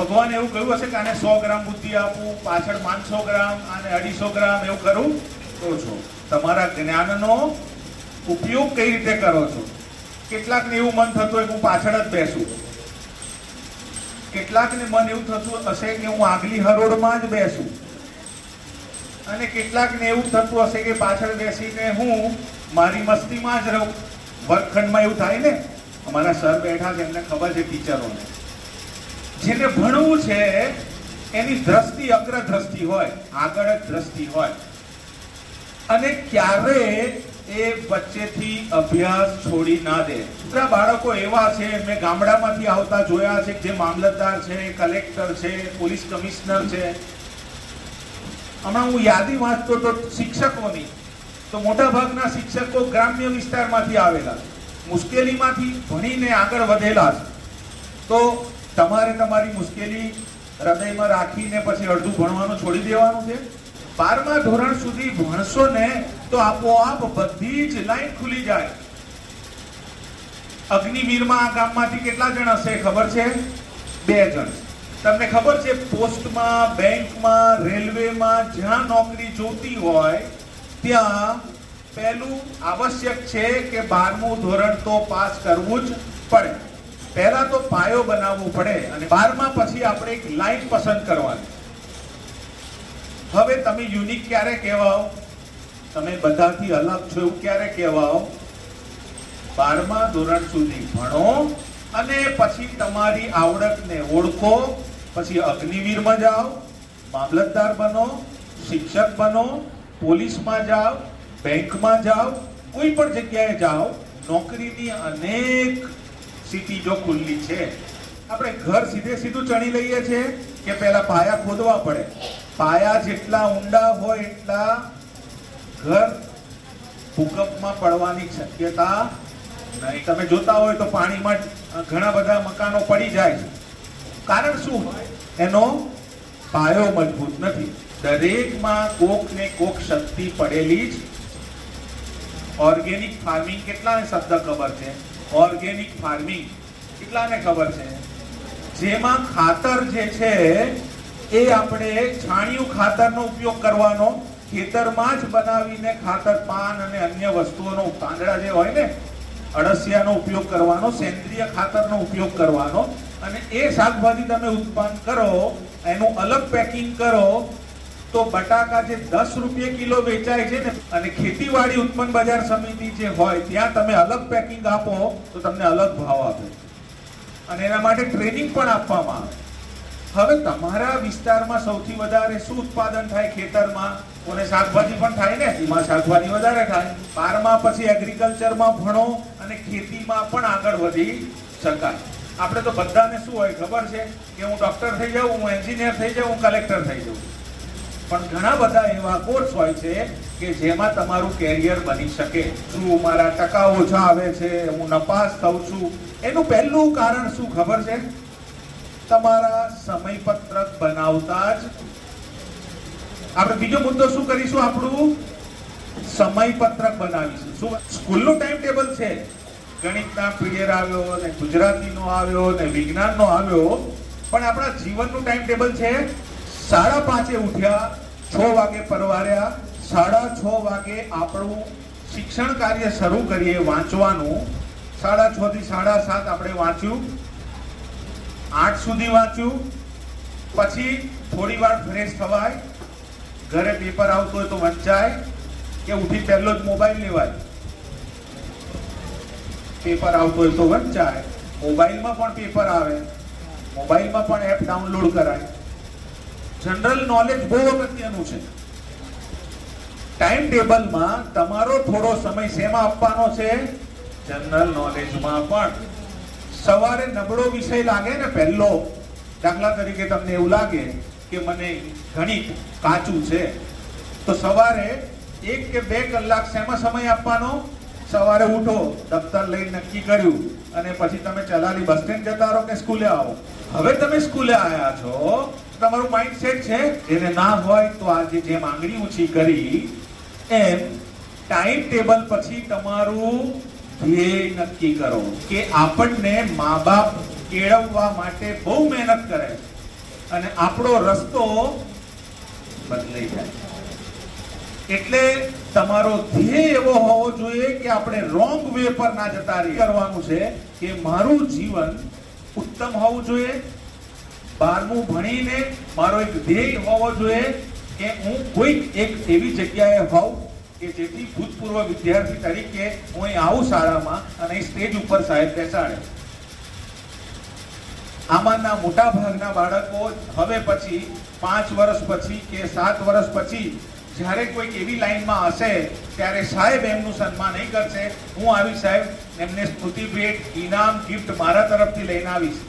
ભગવાન એવું કહ્યું હશે કે આને સો ગ્રામ બુદ્ધિ આપું, પાછળ પાંચસો ગ્રામ, આને અઢીસો ગ્રામ એવું કરું તો છો. તમારા જ્ઞાનનો ઉપયોગ કઈ રીતે કરો છો? કેટલાકને એવું મન થતું હોય કે હું પાછળ જ બેસું. કેટલાકને મન એવું થતું હશે કે હું આગલી હરોળમાં જ બેસું. અને કેટલાકને એવું થતું હશે કે પાછળ બેસીને હું મારી મસ્તીમાં જ રહું. વર્ગખંડમાં એવું થાય ને? અમારા સર બેઠા છે, એમને ખબર છે ટીચરોને. જેને ભણવું છે, એની દ્રષ્ટિ અગ્રદ્રષ્ટિ હોય, આગળ દ્રષ્ટિ હોય. અને ક્યારે એ વચ્ચેથી અભ્યાસ છોડી ના દે. કેટલા બાળકો એવા છે, મેં ગામડામાંથી આવતા જોયા છે જે મામલતદાર છે, કલેક્ટર છે, પોલીસ કમિશનર છે. હમણાં હું યાદી વાંચતો તો શિક્ષકોની, તો મોટા ભાગના શિક્ષકો ગ્રામ્ય વિસ્તારમાંથી આવેલા મુશ્કેલીમાંથી ભણીને આગળ વધેલા છે. તો તમારે તમારી મુશ્કેલી હૃદયમાં રાખીને પછી અડધું ભણવાનું છોડી દેવાનું છે. બારમા ધોરણ સુધી ભણશો ને તો આપોઆપ બધી જ લાઈન ખુલી જાય. અગ્નિવીરમાં આ ગામમાંથી કેટલા જણ હશે ખબર છે? બે જણ. તમને ખબર છે, પોસ્ટમાં, બેંકમાં, રેલવેમાં જ્યાં નોકરી જોતી હોય, ત્યાં પહેલું આવશ્યક છે કે બારમું ધોરણ તો પાસ કરવું જ પડે. પહેલા તો પાયો બનાવવો પડે અને બારમા પછી આપણે એક લાઈન પસંદ કરવાની. હવે તમે યુનિક ક્યારે કહેવાઓ? તમે બધાથી અલગ છો એવું ક્યારે કહેવાઓ? બારમા ધોરણ સુધી ભણો અને પછી તમારી આવડતને ઓળખો, પછી અગ્નિવીરમાં જાઓ, મામલતદાર બનો, શિક્ષક બનો, પોલીસમાં જાઓ, બેંકમાં જાઓ, કોઈ પણ જગ્યાએ જાઓ, નોકરીની અનેક સિટીજો ખુલ્લી છે, આપણે ઘર સીધે સીધું ચણી લઈએ છીએ કે પહેલા પાયા ખોદવા પડે. પાયા જેટલા ઊંડા હોય એટલા ઘર ભૂકંપમાં પડવાની શક્યતા નહીં. તમે જોતા હોય તો પાણીમાં ઘણા બધા મકાનો પડી જાય છે. કારણ શું? હોય એનો પાયો મજબૂત નથી. દરેકમાં કોક ને કોક શક્તિ પડેલી જ. ઓર્ગેનિક ફાર્મિંગ કેટલા શબ્દ ખબર છે? Organic farming. કેટલાને ખબર છે? જેમાં ખાતર જે છે, એ આપણે છાણિયું ખાતરનો ઉપયોગ કરવાનો, ખેતરમાં જ બનાવીને ખાતર, પાન અને અન્ય વસ્તુઓનો કાંદડા જે હોય ને, અળસિયાનો ઉપયોગ કરવાનો, સેન્દ્રિય ખાતરનો ઉપયોગ કરવાનો અને એ શાકભાજી તમે ઉત્પાદન કરો, એનું અલગ પેકિંગ કરો તો બટાકા જે દસ રૂપિયા કિલો વેચાય છે ને, અને ખેતીવાડી ઉત્પન્ન બજાર સમિતિ જે હોય, ત્યાં તમે અલગ પેકિંગ આપો, તો તમને અલગ ભાવ આપે. અને એના માટે ટ્રેનિંગ પણ આપવામાં આવે. હવે તમારા વિસ્તારમાં સૌથી વધારે શું ઉત્પાદન થાય ખેતરમાં? કોને શાકભાજી પણ થાય ને? એમાં શાકભાજી વધારે થાય. બારમાં પછી એગ્રીકલ્ચરમાં ભણો અને ખેતીમાં પણ આગળ વધી શકાય. આપણે તો બધાને શું હોય ખબર છે કે હું ડોક્ટર થઈ જાઉં, હું એન્જિનિયર થઈ જાઉં, હું કલેક્ટર થઈ જાઉં. પણ ઘણા બધા એવા કોર્સ હોય છે કે જેમાં તમારું કેરિયર બની શકે. શું મારા ટકા ઓછા આવે છે, હું નપાસ થઉં છું? એનું પહેલું કારણ શું ખબર છે? તમારા સમયપત્રક બનાવતા જ. આપણે બીજો મુદ્દો શું કરીશું આપણું? સમયપત્રક બનાવીશું. શું સ્કૂલનું ટાઈમ ટેબલ છે? ગણિતના પીરિયડ આવ્યો, ને ગુજરાતીનો આવ્યો, ને વિજ્ઞાનનો આવ્યો, પણ આપણા જીવનનું ટાઈમ ટેબલ છે? સાડા પાંચે ઉઠ્યા, છ વાગે પરવાર્યા, સાડા છ વાગે આપણું શિક્ષણ કાર્ય શરૂ કરીએ વાંચવાનું. સાડા છ થી સાડા સાત આપણે વાંચ્યું. આઠ સુધી વાંચ્યું. પછી થોડી વાર ફ્રેશ થવાય. ઘરે પેપર આવતું હોય તો વંચાય કે ઉઠી પહેલો જ મોબાઈલ લેવાય. પેપર આવતું હોય તો વંચાય. મોબાઈલમાં પણ પેપર આવે. મોબાઈલમાં પણ એપ ડાઉનલોડ કરાય. જનરલ નોલેજ બહુ અગત્યનું છે. ટાઈમ ટેબલમાં તમારો થોડો સમય શેમાં આપવાનો છે? જનરલ નોલેજમાં પણ. સવારે નબળો વિષય લાગે ને પહેલો? દાખલા તરીકે તમને એવું લાગે કે મને ગણિત કાચું છે. તો સવારે એક કે બે કલાક શેમાં સમય આપવાનો? સવારે ઉઠો, દફતર લઈને નક્કી કર્યું અને પછી તમે ચલાલી બસ સ્ટેન્ડ જતા રહો કે સ્કૂલે આવો. હવે તમે સ્કૂલે આવ્યા છો, તમારું માઇન્ડ સેટ છે? એને ના હોય તો આજે જે માંગણી ઊંચી કરી, એમ ટાઈમ ટેબલ પછી તમારું ધ્યેય નક્કી કરો કે આપણને મા બાપ કેળવવા માટે બહુ મહેનત કરે અને આપણો રસ્તો બદલાઈ જાય એટલે તમારો ધ્યેય એવો હોવો જોઈએ કે આપણે રોંગ વે પર ના જતા રહીએ. કરવાનું છે કે મારું જીવન ઉત્તમ હોવું જોઈએ, બારમું ભણીને મારો એક ધ્યેય હોવો જોઈએ કે હું કોઈક એક એવી જગ્યાએ હોઉં કે જેથી ભૂતપૂર્વ વિદ્યાર્થી તરીકે હું અહીં આવું શાળામાં અને સ્ટેજ ઉપર સાહેબ બેસાડે. આમાંના મોટા ભાગના બાળકો હવે પછી પાંચ વર્ષ પછી કે સાત વર્ષ પછી જ્યારે કોઈક એવી લાઈનમાં હશે, ત્યારે સાહેબ એમનું સન્માન નહીં કરશે. હું આવી સાહેબ એમને સ્મૃતિ ભેટ ઇનામ ગિફ્ટ મારા તરફથી લઈને આવીશ.